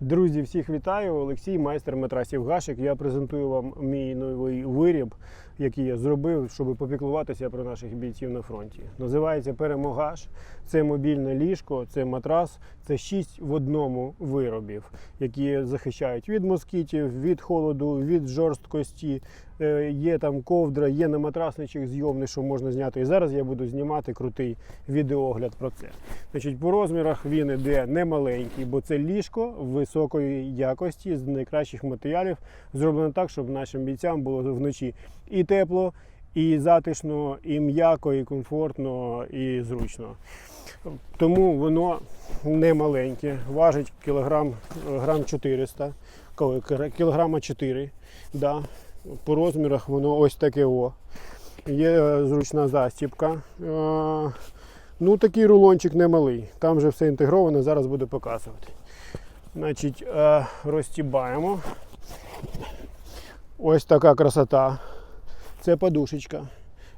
Друзі, всіх вітаю! Олексій, майстер матрасів Гашик. Я презентую вам мій новий виріб, який я зробив, щоб попіклуватися про наших бійців на фронті. Називається Перемогаш. Це мобільне ліжко, це матрас, це шість в одному виробів, які захищають від москітів, від холоду, від жорсткості. Е, Є там ковдра, є на матрасничок зйомний, що можна зняти. І зараз я буду знімати крутий відеоогляд про це. Значить, по розмірах він іде не маленький, бо це ліжко високої якості з найкращих матеріалів. Зроблено так, щоб нашим бійцям було вночі і тепло, і затишно, і м'яко, і комфортно, і зручно. Тому воно не маленьке, важить кілограм, грам 400, коли- кілограма 4. Да. По розмірах воно ось таке о. Є е, зручна застібка. Е, Ну, такий рулончик немалий. Там вже все інтегровано, зараз буду показувати. Значить, е, розтібаємо. Ось така красота. Це подушечка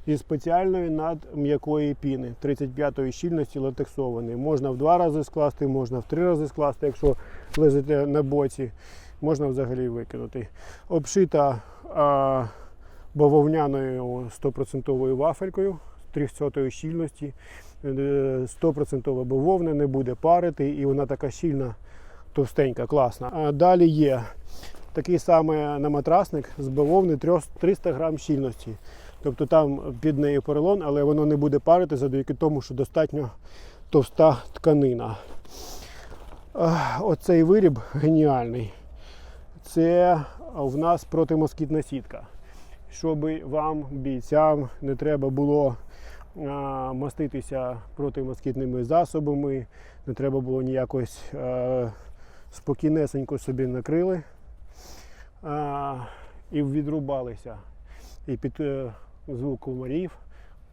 із спеціальної надм'якої піни 35-ї щільності латексованої. Можна в два рази скласти, можна в три рази скласти, якщо лежите на боці. Можна взагалі викинути. Обшита а, бавовняною 100% вафелькою 300 щільності. Е, 100% бавовна, не буде парити, і вона така щільна, товстенька, класна. А далі є такий самий наматрасник з бавовни 300 грам щільності. Тобто там під нею поролон, але воно не буде парити завдяки тому, що достатньо товста тканина. Оцей виріб геніальний. Це в нас протимоскітна сітка. Щоб вам, бійцям, не треба було маститися протимоскітними засобами, не треба було ніякось спокійнесенько собі накрили а, і відрубалися. І під е, звук комарів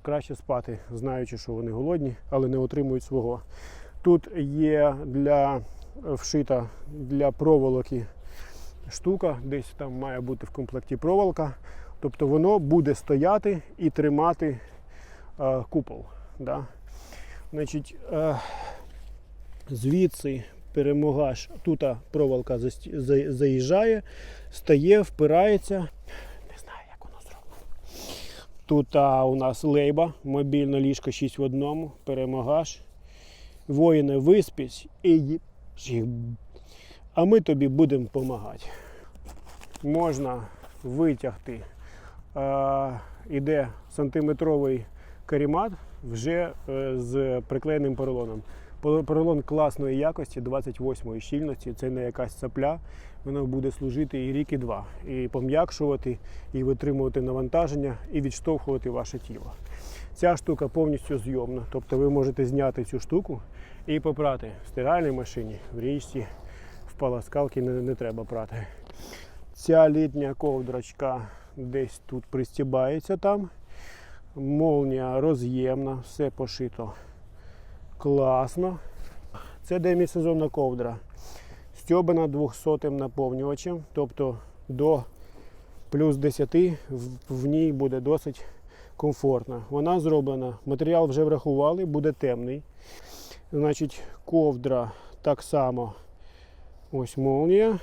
краще спати, знаючи, що вони голодні, але не отримують свого. Тут є для вшита для проволоки штука, десь там має бути в комплекті проволока. Тобто воно буде стояти і тримати е, купол. Да? Значить, е, звідси перемогаш, тут проволока заїжджає, стає, впирається. Не знаю, як воно зроблено. Тут а, у нас лейба, мобільне ліжко 6 в одному, перемагаш. Воїни виспись і. А ми тобі будемо допомагати. Можна витягти. Е, іде сантиметровий карімат вже е, з приклеєним поролоном. Поролон класної якості, 28-ї щільності, це не якась цапля. Воно буде служити і рік, і два, і пом'якшувати, і витримувати навантаження, і відштовхувати ваше тіло. Ця штука повністю зйомна, тобто ви можете зняти цю штуку і попрати в стиральній машині, в річці, в паласкалки не, не треба прати. Ця літня ковдрочка десь тут пристібається там. Молнія роз'ємна, все пошито класно. Це демісезонна ковдра. Стьобана 200 наповнювачем, тобто до плюс 10 в- ній буде досить комфортно. Вона зроблена, матеріал вже врахували, буде темний. Значить, ковдра так само. Ось молнія.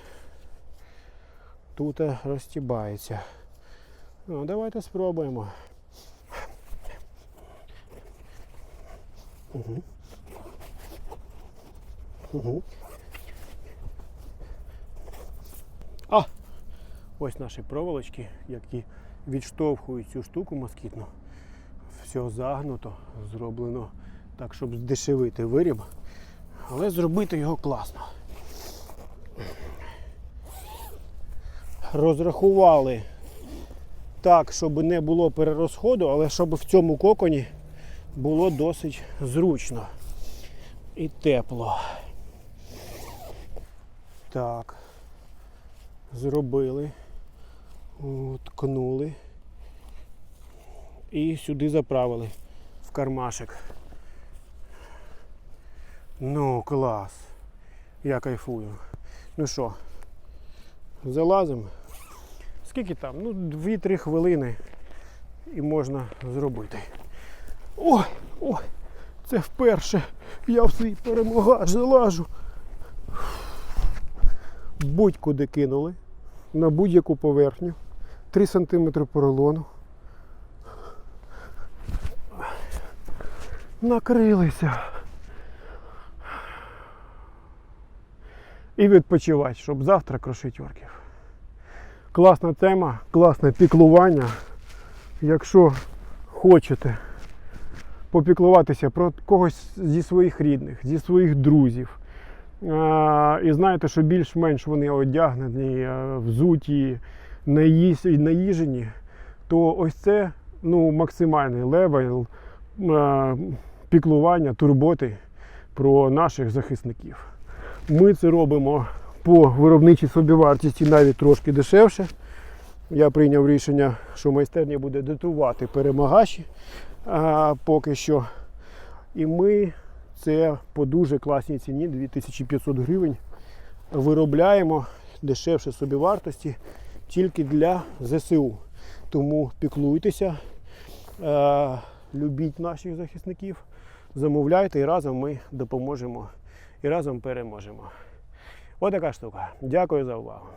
Тут розтібається. Ну, давайте спробуємо. Угу. Угу. А! Ось наші проволочки, які відштовхують цю штуку москітну. Все загнуто, зроблено так, щоб здешевити виріб, але зробити його класно. Розрахували так, щоб не було перерозходу, але щоб в цьому коконі було досить зручно і тепло. Так. Зробили. Ткнули. І сюди заправили в кармашек. Ну, клас. Я кайфую. Ну що, залазимо. Скільки там? Ну, 2-3 хвилини і можна зробити. Ой, ой, це вперше я в свій перемогач залажу. Будь-куди кинули на будь-яку поверхню. 3 см поролону. Накрилися. І відпочивати, щоб завтра крошити орків. Класна тема, класне піклування. Якщо хочете попіклуватися про когось зі своїх рідних, зі своїх друзів. І знаєте, що більш-менш вони одягнені, е, взуті, наїжені, то ось це ну, максимальний левел е, піклування, турботи про наших захисників. Ми це робимо по виробничій собівартості навіть трошки дешевше. Я прийняв рішення, що майстерня буде дотувати перемагачі а, поки що. І ми це по дуже класній ціні 2500 гривень виробляємо дешевше собівартості тільки для ЗСУ. Тому піклуйтеся, е, любіть наших захисників, замовляйте і разом ми допоможемо і разом переможемо. Отака штука. Дякую за увагу.